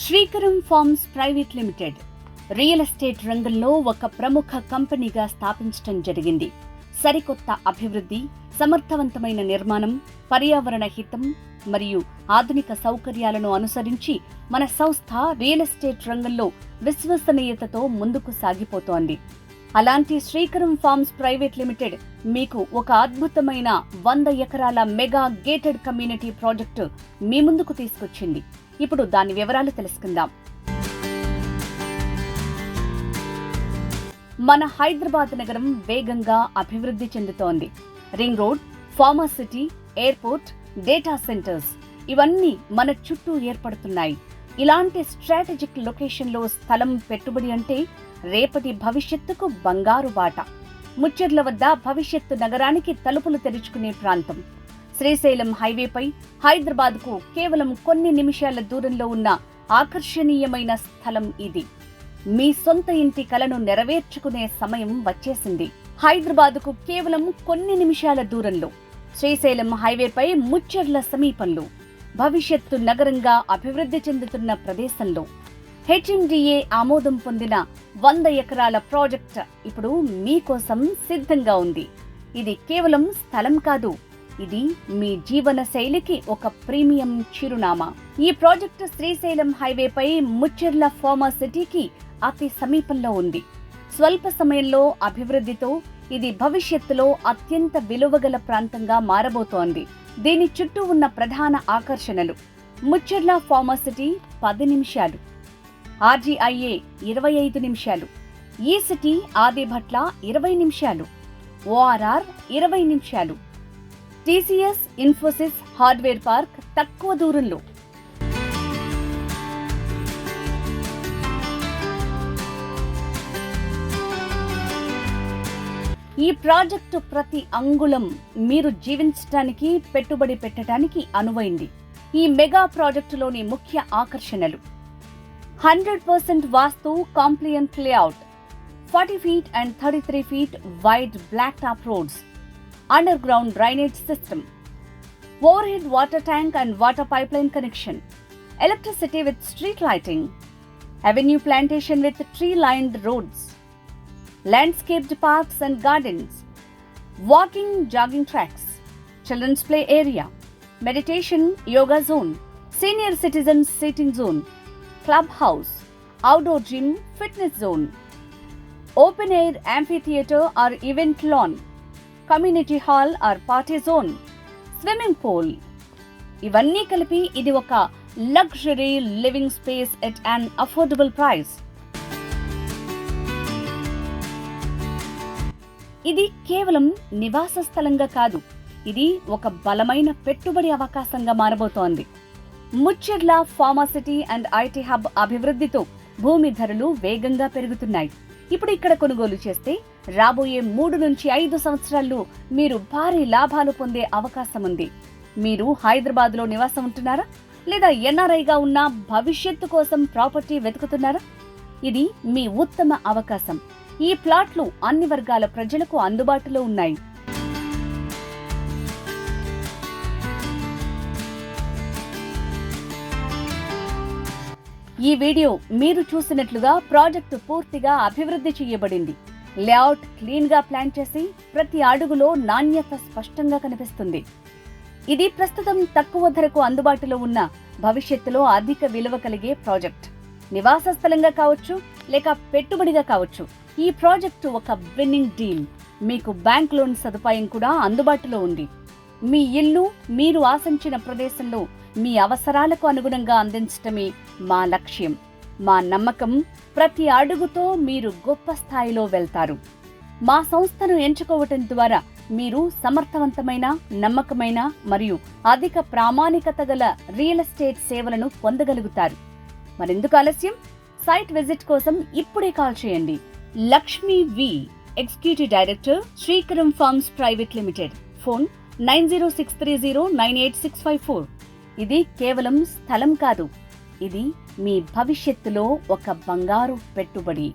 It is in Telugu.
Srikaram farms private limited real estate రంగంలో ఒక ప్రముఖ కంపెనీగా స్థాపించడం జరిగింది. సరికొత్త అభివృద్ధి సమర్థవంతమైన నిర్మాణం పర్యావరణ హితం మరియు ఆధునిక సౌకర్యాలను అనుసరించి మన సంస్థ రియల్ ఎస్టేట్ రంగంలో విశ్వసనీయతతో ముందుకు సాగిపోతోంది. అలాంటి శ్రీకరం ఫార్మ్స్ ప్రైవేట్ లిమిటెడ్ మీకు ఒక అద్భుతమైన వంద ఎకరాల మెగా గేటెడ్ కమ్యూనిటీ ప్రాజెక్టు మీ ముందుకు తీసుకొచ్చింది. ఇప్పుడు దాని వివరాలు తెలుసుకుందాం. మన హైదరాబాద్ నగరం వేగంగా అభివృద్ధి చెందుతోంది. Ring road pharma city airport data centres ఇవన్నీ మన చుట్టూ ఏర్పడుతున్నాయి. ఇలాంటి స్ట్రాటజిక్ లొకేషన్లో స్థలం పెట్టుబడి అంటే రేపటి భవిష్యత్తుకు బంగారు బాట. ముచ్చర్ల వద్ద భవిష్యత్తు నగరానికి తలుపులు తెరుచుకునే ప్రాంతం. శ్రీశైలం హైవేపై హైదరాబాద్కు కేవలం కొన్ని నిమిషాల దూరంలో ఉన్న ఆకర్షణీయమైన స్థలం ఇది. మీ సొంత ఇంటి కలను నెరవేర్చుకునే సమయం వచ్చేసింది. హైదరాబాద్కు కేవలం కొన్ని నిమిషాల దూరంలో. శ్రీశైలం హైవేపై ముచ్చర్ల సమీపంలో. భవిష్యత్తు నగరంగా అభివృద్ధి చెందుతున్న ప్రదేశంలో హెచ్ఎండిఏ ఆమోదం పొందిన వంద ఎకరాల ప్రాజెక్ట్ ఇప్పుడు మీకోసం సిద్ధంగా ఉంది. ఇది కేవలం స్థలం కాదు ఇది మీ జీవన శైలికి ఒక ప్రీమియం చిరునామా. ఈ ప్రాజెక్టు శ్రీశైలం హైవేపై ముచ్చెర్ల ఫార్మా సిటీకి అతి సమీపంలో ఉంది. స్వల్ప సమయంలో అభివృద్ధితో ఇది భవిష్యత్తులో అత్యంత విలువగల ప్రాంతంగా మారబోతోంది. దీని చుట్టూ ఉన్న ప్రధాన ఆకర్షణలు. ముచ్చెర్ల ఫార్మాసిటీ పది నిమిషాలు. ఆర్జీఐఏ ఇరవై ఐదు నిమిషాలు. ఈ సిటీ ఆదిభట్ల ఇరవై నిమిషాలు. ఓఆర్ఆర్ ఇరవై నిమిషాలు. టీసీఎస్ ఇన్ఫోసిస్ హార్డ్వేర్ పార్క్ తక్కువ దూరంలో. ఈ ప్రాజెక్టు ప్రతి అంగుళం మీరు జీవించటానికి పెట్టుబడి పెట్టడానికి అనువైంది. ఈ మెగా ప్రాజెక్టులోని ముఖ్య ఆకర్షణలు. Hundred percent vastu compliant layout. Forty feet and thirty three feet wide black top roads. Underground drainage system. Overhead water tank and water pipeline connection. Electricity with street lighting. Avenue plantation with tree lined roads. landscaped parks and gardens, walking, jogging tracks, children's play area, meditation, yoga zone, senior citizens sitting zone, clubhouse, outdoor gym, fitness zone, open air amphitheater or event lawn, community hall or party zone, swimming pool. ఇవన్నీ కలిపి ఇది ఒక luxury living space at an affordable price ఇది కేవలం నివాస స్థలంగా కాదు. ఇది ఒక బలమైన పెట్టుబడి అవకాశంగా మారబోతోంది. Mucherla pharma city and IT hub అభివృద్ధితో భూమి ధరలు వేగంగా పెరుగుతున్నాయి. ఇప్పుడు ఇక్కడ కొనుగోలు చేస్తే రాబోయే మూడు నుంచి ఐదు సంవత్సరాల్లో మీరు భారీ లాభాలు పొందే అవకాశం ఉంది. మీరు హైదరాబాద్లో నివాసం ఉంటున్నారా? లేదా ఎన్ఆర్ఐగా ఉన్న భవిష్యత్తు కోసం ప్రాపర్టీ వెతుకుతున్నారా? ఇది మీ ఉత్తమ అవకాశం. ఈ ప్లాట్లు అన్ని వర్గాల ప్రజలకు అందుబాటులో ఉన్నాయి. ఈ వీడియో మీరు చూసినట్లుగా ప్రాజెక్టు పూర్తిగా అభివృద్ధి చేయబడింది. లేఅవుట్ క్లీన్గా ప్లాన్ చేసి ప్రతి అడుగులో నాణ్యత స్పష్టంగా కనిపిస్తుంది. ఇది ప్రస్తుతం తక్కువ ధరకు అందుబాటులో ఉన్న భవిష్యత్తులో అధిక విలువ కలిగే ప్రాజెక్ట్. నివాస స్థలంగా కావచ్చు లేక పెట్టుబడిగా కావచ్చు ఈ ప్రాజెక్టు ఒక విన్నింగ్ డీల్ మీకు బ్యాంక్ లోన్ సదుపాయం కూడా అందుబాటులో ఉంది. మీ ఇల్లు మీరు ఆశించిన ప్రదేశంలో మీ అవసరాలకు అనుగుణంగా అందించటమే మా లక్ష్యం. మా నమ్మకం ప్రతి అడుగుతో మీరు గొప్ప స్థాయిలో వెళ్తారు. మా సంస్థను ఎంచుకోవటం ద్వారా మీరు సమర్థవంతమైన నమ్మకమైన మరియు అధిక ప్రామాణికత గల రియల్ ఎస్టేట్ సేవలను పొందగలుగుతారు. మరెందుకు ఆలస్యం? సైట్ విజిట్ కోసం ఇప్పుడే కాల్ చేయండి. Lakshmi V executive director Srikaram farms private limited. Phone nine zero six three zero nine eight six five four. ఇది కేవలం స్థలం కాదు. ఇది మీ భవిష్యత్తులో ఒక బంగారు పెట్టుబడి.